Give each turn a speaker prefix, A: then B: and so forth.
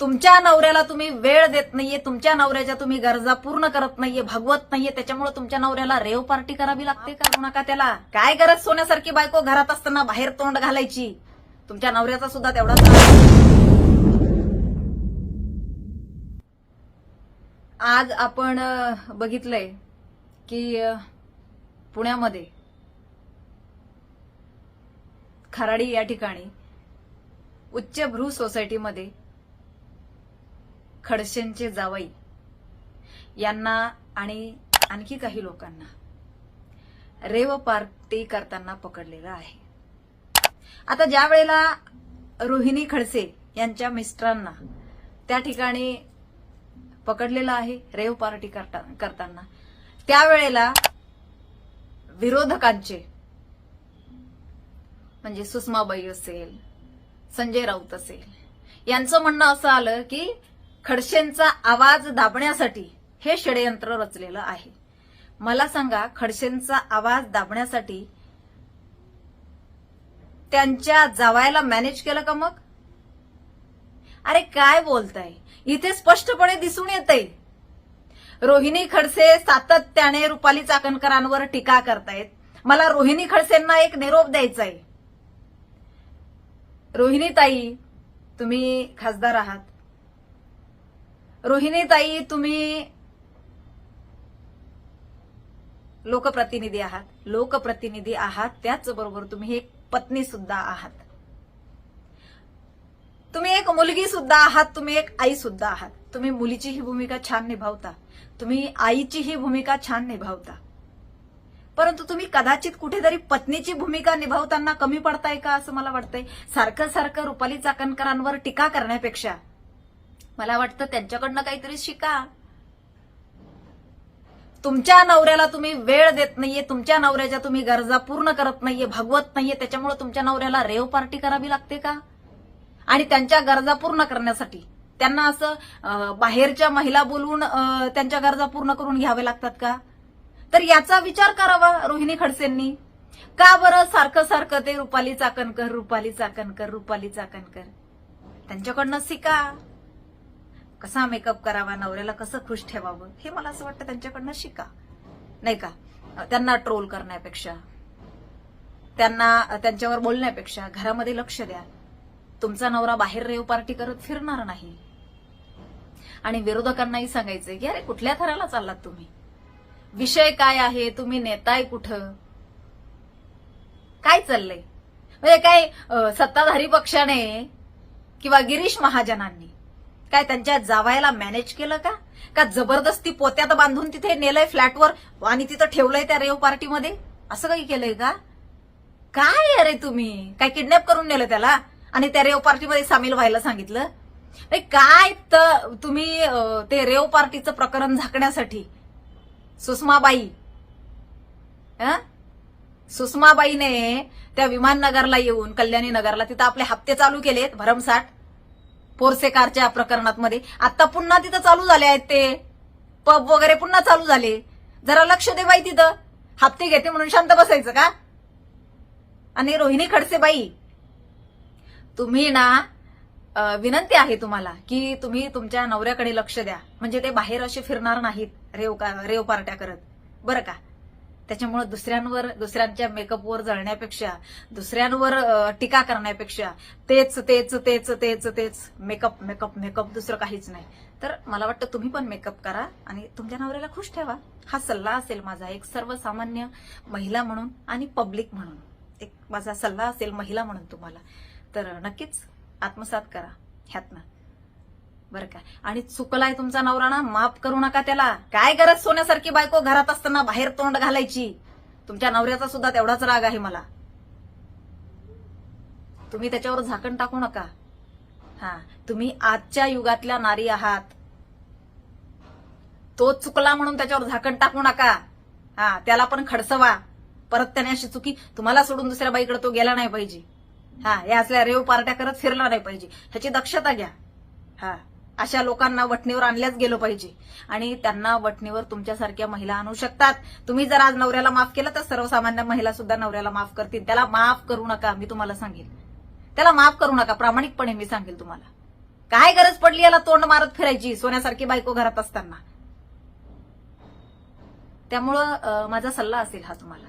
A: तुमच्या नवऱ्याला तुम्ही वेळ देत नाहीये तुमच्या नवऱ्याच्या तुम्ही गरजा पूर्ण करत नाहीये भागवत नाहीये त्याच्यामुळे तुमच्या नवऱ्याला रेव पार्टी करावी लागते करू नका त्याला. काय गरज सोन्यासारखी बायको घरात असताना बाहेर तोंड घालायची? तुमच्या नवऱ्याचा सुद्धा तेवढा आज आपण बघितलंय की पुण्यामध्ये खराडी या ठिकाणी उच्चभ्रू सोसायटीमध्ये खडसेंचे जावई यांना आणि आणखी काही लोकांना रेव पार्टी करताना पकडलेलं आहे. आता ज्या वेळेला रोहिणी खडसे यांच्या मिस्टरांना त्या ठिकाणी पकडलेलं आहे रेव पार्टी करता- करताना त्यावेळेला विरोधकांचे म्हणजे सुषमाबाई असेल संजय राऊत असेल यांचं म्हणणं असं आलं की खडसेंचा आवाज दाबण्यासाठी हे षडयंत्र रचलेलं आहे. मला सांगा खडसेंचा आवाज दाबण्यासाठी त्यांच्या जावायला मॅनेज केलं का मग? अरे काय बोलताय? इथे स्पष्टपणे दिसून येतंय. रोहिणी खडसे सातत्याने रुपाली चाकणकरांवर टीका करतायत. मला रोहिणी खडसेंना एक निरोप द्यायचा आहे रोहिणी ताई तुम्ही खासदार आहात. रोहिणी ताई तुम्ही लोकप्रतिनिधी आहात. लोकप्रतिनिधी आहात त्याचबरोबर तुम्ही एक पत्नी सुद्धा आहात. तुम्ही एक मुलगी सुद्धा आहात तुम्ही एक आई सुद्धा आहात. तुम्ही मुलीची ही भूमिका छान निभावता. तुम्ही आईची ही भूमिका छान निभावता. परंतु तुम्ही कदाचित कुठेतरी पत्नीची भूमिका निभावताना कमी पडताय का असं मला वाटतंय? सारखं सारखं रुपाली चाकणकरांवर टीका करण्यापेक्षा मला वाटतं त्यांच्याकडनं काहीतरी शिका. तुमच्या नवऱ्याला तुम्ही वेळ देत नाहीये तुमच्या नवऱ्याच्या तुम्ही गरजा पूर्ण करत नाहीये भागवत नाहीये त्याच्यामुळे तुमच्या नवऱ्याला रेव पार्टी करावी लागते का? आणि त्यांच्या गरजा पूर्ण करण्यासाठी त्यांना असं बाहेरच्या महिला बोलवून त्यांच्या गरजा पूर्ण करून घ्यावे लागतात का? तर याचा विचार करावा रोहिणी खडसेंनी. का बरं सारखं सारखं ते रुपाली चाकणकर रुपाली चाकणकर रुपाली चाकणकर? त्यांच्याकडनं शिका. कसा मेकअप करावा नवऱ्याला कसं खुश ठेवावं हे मला असं वाटतं त्यांच्याकडनं शिका. नाही का? त्यांना ट्रोल करण्यापेक्षा त्यांना त्यांच्यावर बोलण्यापेक्षा घरामध्ये लक्ष द्या. तुमचा नवरा बाहेर रेव पार्टी करत फिरणार नाही. आणि विरोधकांनाही सांगायचंय की अरे कुठल्या थराला चाललात तुम्ही? विषय काय आहे? तुम्ही नेताय कुठं? काय चाललंय? म्हणजे काय सत्ताधारी पक्षाने किंवा गिरीश महाजनांनी काय त्यांच्या जावायला मॅनेज केलं का? का जबरदस्ती पोत्यात बांधून तिथे नेलंय फ्लॅटवर आणि तिथं ठेवलंय त्या रेव पार्टीमध्ये? असं काही केलंय का? काय अरे तुम्ही? काय किडनॅप करून नेलं त्याला? आणि त्या रेव पार्टीमध्ये सामील व्हायला सांगितलं? काय तर तुम्ही ते रेव पार्टीचं प्रकरण झाकण्यासाठी? सुषमाबाई. सुषमाबाईने त्या विमाननगरला येऊन कल्याणी नगरला तिथं आपले हप्ते चालू केलेत भरमसाठ. पोरसेकारच्या प्रकरणात मध्ये आता पुन्हा तिथं चालू झाले आहेत ते. पब वगैरे पुन्हा चालू झाले. जरा लक्ष दे बाई तिथं. हप्ते घेते म्हणून शांत बसायचं का? आणि रोहिणी खडसे बाई तुम्ही ना विनंती आहे तुम्हाला की तुम्ही तुमच्या नवऱ्याकडे लक्ष द्या. म्हणजे ते बाहेर असे फिरणार नाहीत रेव का रेव पार्ट्या करत. बरं का? त्याच्यामुळे दुसऱ्यांवर दुसऱ्यांच्या मेकअपवर जळण्यापेक्षा दुसऱ्यांवर टीका करण्यापेक्षा तेच तेच तेच तेच तेच मेकअप मेकअप मेकअप दुसरं काहीच नाही. तर मला वाटतं तुम्ही पण मेकअप करा आणि तुमच्या नवऱ्याला खुश ठेवा. हा सल्ला असेल माझा एक सर्वसामान्य महिला म्हणून आणि पब्लिक म्हणून. एक माझा सल्ला असेल महिला म्हणून तुम्हाला. तर नक्कीच आत्मसात करा. ह्यातनं. बरं का. आणि चुकलाय तुमचा नवरा ना माफ करू नका त्याला. काय गरज सोन्यासारखी बायको घरात असताना बाहेर तोंड घालायची? तुमच्या नवऱ्याचा सुद्धा तेवढाच राग आहे मला. तुम्ही त्याच्यावर झाकण टाकू नका. हा तुम्ही आजच्या युगातल्या नारी आहात. तो चुकला म्हणून त्याच्यावर झाकण टाकू नका. हा त्याला पण खडसवा. परत त्याने अशी चुकी तुम्हाला सोडून दुसऱ्या बाईकडे तो गेला नाही पाहिजे. हा या असल्या रेव पार्ट्या करत फिरला नाही पाहिजे. ह्याची दक्षता घ्या. हा. अशा लोकांना वटणीवर आणल्याच गेलं पाहिजे. आणि त्यांना वटणीवर तुमच्यासारख्या महिला आणू शकतात. तुम्ही जर आज नवऱ्याला माफ केलं तर सर्वसामान्य महिला सुद्धा नवऱ्याला माफ करतील. त्याला माफ करू नका मी तुम्हाला सांगेल. त्याला माफ करू नका प्रामाणिकपणे मी सांगेल तुम्हाला. काय गरज पडली याला तोंड मारत फिरायची सोन्यासारखी बायको घरात असताना? त्यामुळं माझा सल्ला असेल हा तुम्हाला.